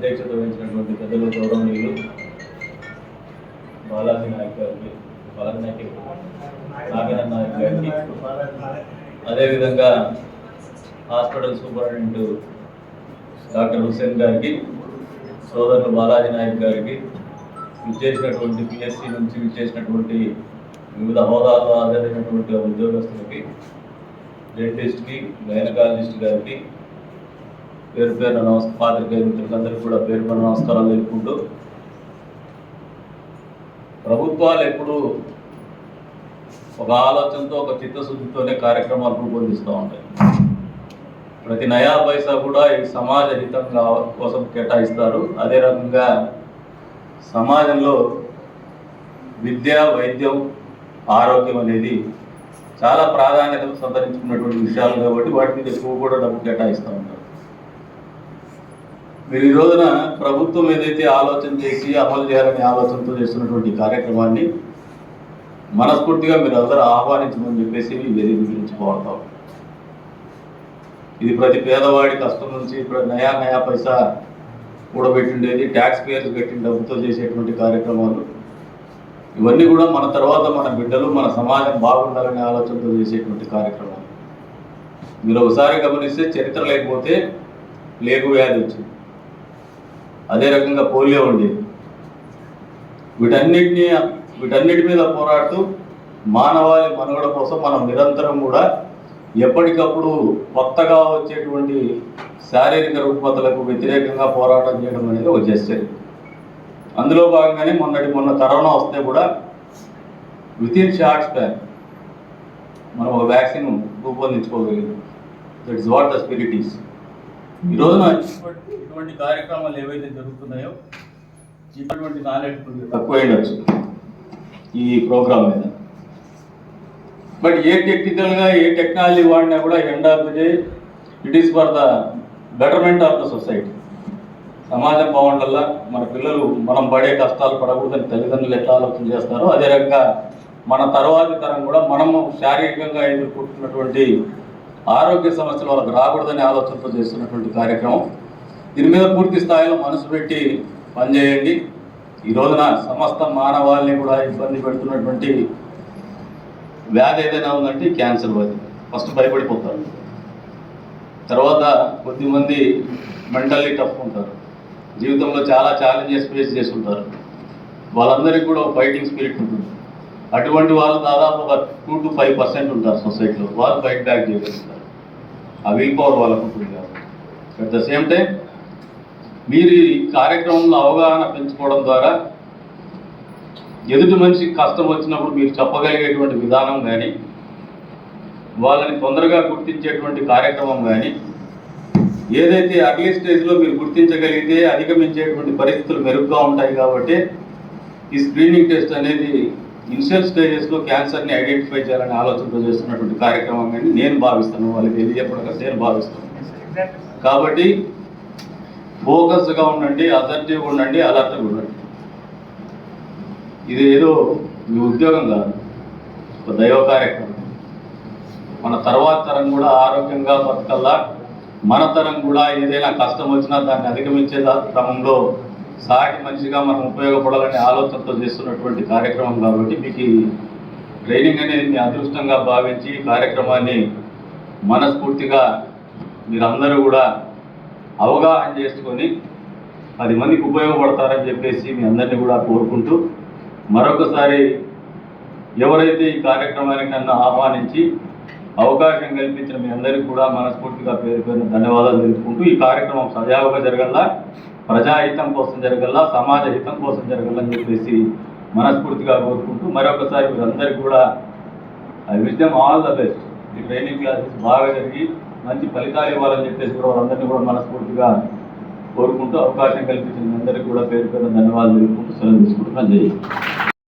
అధ్యక్షత వహించినటువంటి పెద్దలు గౌరవనీయులు బాలాజీ నాయక్ గారికి బాలాజీ నాయక్ నాగేంద్ర నాయక్ గారికి అదేవిధంగా హాస్పిటల్ సూపరింటెండెంట్ డాక్టర్ హుసేన్ గారికి సోదరులు బాలాజీ నాయక్ గారికి విచ్చేసినటువంటి పిఎస్సి నుంచి విచ్చేసినటువంటి వివిధ హోదాల్లో హాజరైనటువంటి ఉద్యోగస్తులకి డెంటిస్ట్కి గైనకాలజిస్ట్ గారికి పేరు పేరున నమస్కారం పాత్రికేయ మిత్రులందరికీ కూడా పేరు పేరు నమస్కారాలు తెలుపుకుంటూ. ప్రభుత్వాలు ఎప్పుడు ఒక ఆలోచనతో ఒక చిత్తశుద్ధితోనే కార్యక్రమాలు రూపొందిస్తూ ఉంటాయి. ప్రతి నయా పైసా కూడా ఈ సమాజ హితం కోసం కేటాయిస్తారు. అదే రకంగా సమాజంలో విద్య వైద్యం ఆరోగ్యం అనేది చాలా ప్రాధాన్యత సంతరించుకున్నటువంటి విషయాలు కాబట్టి వాటి మీద ఎక్కువ కూడా డబ్బు కేటాయిస్తూ ఉంటారు. మీరు ఈ రోజున ప్రభుత్వం ఏదైతే ఆలోచన చేసి అమలు చేయాలనే ఆలోచనతో చేస్తున్నటువంటి కార్యక్రమాన్ని మనస్ఫూర్తిగా మీరు అందరూ ఆహ్వానించమని చెప్పేసి ఈ వేదిక గురించి కోరుతాం. ఇది ప్రతి పేదవాడి కష్టం నుంచి ఇప్పుడు నయా నయా పైసా కూడబెట్టిండేది ట్యాక్స్ పేర్స్ పెట్టిన డబ్బుతో చేసేటువంటి కార్యక్రమాలు. ఇవన్నీ కూడా మన తర్వాత మన బిడ్డలు మన సమాజం బాగుండాలనే ఆలోచనతో చేసేటువంటి కార్యక్రమాలు. మీరు ఒకసారి గమనిస్తే చరిత్ర లేకపోతే లేగు వ్యాధి వచ్చింది. అదే రకంగా పోలియో ఉండేది వీటన్నిటిని వీటన్నిటి మీద పోరాడుతూ మానవాళి మనుగడ కోసం మనం నిరంతరం కూడా ఎప్పటికప్పుడు కొత్తగా వచ్చేటువంటి శారీరక రుగ్మతలకు వ్యతిరేకంగా పోరాటం చేయడం అనేది ఒక చేసేది అందులో భాగంగానే మొన్నటి మొన్న కరోనా వస్తే కూడా విత్ ఇన్ షార్ట్ స్పాన్ మనం ఒక vaccine రూపొందించుకోగలిగాం. That's what the spirit is ఈ రోజున ఇటువంటి- కార్యక్రమాలు ఏవైతే జరుగుతున్నాయో ఇటువంటి నాలెడ్జ్ తక్కువ ఉండొచ్చు ఈ ప్రోగ్రామ్ మీద. బట్ ఏ టెక్నికల్గా ఏ టెక్నాలజీ వాడినా కూడా end of the day it is for the betterment of the society సమాజం బాగుండాలా? మన పిల్లలు మనం పడే కష్టాలు పడకూడదని తల్లిదండ్రులు ఎట్లా ఆలోచన చేస్తారో అదే రకంగా మన తర్వాతి తరం కూడా మనము శారీరకంగా ఎదుర్కొంటున్నటువంటి ఆరోగ్య సమస్యలు వాళ్ళకు రాకూడదనే ఆలోచనతో చేస్తున్నటువంటి కార్యక్రమం. దీని మీద పూర్తి స్థాయిలో మనసు పెట్టి పనిచేయండి. ఈ రోజున సమస్త మానవాళ్ళని కూడా ఇబ్బంది పెడుతున్నటువంటి వ్యాధి ఏదైనా ఉందంటే క్యాన్సర్ వ్యాధి. ఫస్ట్ భయపడిపోతారు. తర్వాత కొద్దిమంది మెంటల్లీ టఫ్ ఉంటారు. జీవితంలో చాలా ఛాలెంజెస్ ఫేస్ చేసి ఉంటారు వాళ్ళందరికీ కూడా ఫైటింగ్ స్పిరిట్ ఉంటుంది. అటువంటి వాళ్ళు దాదాపు ఒక టూ టు ఫైవ్ పర్సెంట్ ఉంటారు సొసైటీలో వాళ్ళు ఫైట్ బ్యాక్ చేయగలుగుతారు ఆ విల్ పవర్ వాళ్ళకు ఉంటుంది కాబట్టి. అట్ ద సేమ్ టైం మీరు ఈ కార్యక్రమంలో అవగాహన పెంచుకోవడం ద్వారా ఎదుటి మనిషికి కష్టం వచ్చినప్పుడు మీరు చెప్పగలిగేటువంటి విధానం కానీ వాళ్ళని తొందరగా గుర్తించేటువంటి కార్యక్రమం కానీ ఏదైతే అర్లీ స్టేజ్లో మీరు గుర్తించగలిగితే అధిగమించేటువంటి పరిస్థితులు మెరుగ్గా ఉంటాయి కాబట్టి ఈ స్క్రీనింగ్ టెస్ట్ అనేది ఇనిషియల్ స్టేజెస్లో క్యాన్సర్ని ఐడెంటిఫై చేయాలని ఆలోచనతో చేస్తున్నటువంటి కార్యక్రమం కానీ నేను భావిస్తాను. వాళ్ళకి తెలియజెప్పడం నేను భావిస్తాను. కాబట్టి ఫోకస్గా ఉండండి అసర్టివ్గా ఉండండి అలర్ట్గా ఉండండి. ఇది ఏదో మీ ఉద్యోగం కాదు ఒక దైవ కార్యక్రమం. మన తర్వాత తరం కూడా ఆరోగ్యంగా బతకల్లా మన తరం కూడా ఏదైనా కష్టం వచ్చినా దాన్ని అధిగమించే క్రమంలో సాటి మనిషిగా మనం ఉపయోగపడాలనే ఆలోచనతో చేస్తున్నటువంటి కార్యక్రమం కాబట్టి మీకు ఈ ట్రైనింగ్ అనేది మీ అదృష్టంగా భావించి ఈ కార్యక్రమాన్ని మనస్ఫూర్తిగా మీరందరూ కూడా అవగాహన చేసుకొని పది మందికి ఉపయోగపడతారని చెప్పేసి మీ అందరినీ కూడా కోరుకుంటూ మరొకసారి ఎవరైతే ఈ కార్యక్రమానికి నన్ను ఆహ్వానించి అవకాశం కల్పించిన మీ అందరికీ కూడా మనస్ఫూర్తిగా పేరు పేరున ధన్యవాదాలు తెలుపుకుంటూ ఈ కార్యక్రమం సజావుగా జరగల్లా. ప్రజాహితం కోసం జరగల్లా సమాజ హితం కోసం జరగాలని చెప్పేసి మనస్ఫూర్తిగా కోరుకుంటూ మరొకసారి మీరందరికీ కూడా I wish them all the best. ఈ ట్రైనింగ్ క్లాసెస్ బాగా జరిగి మంచి ఫలితాలు ఇవ్వాలని చెప్పేసి కూడా వాళ్ళందరినీ కూడా మనస్ఫూర్తిగా కోరుకుంటూ అవకాశం కల్పించిన అందరికీ కూడా పేరు పేరు ధన్యవాదాలు తెలుపుకుంటూ సెలవు తీసుకుంటున్నాను. జై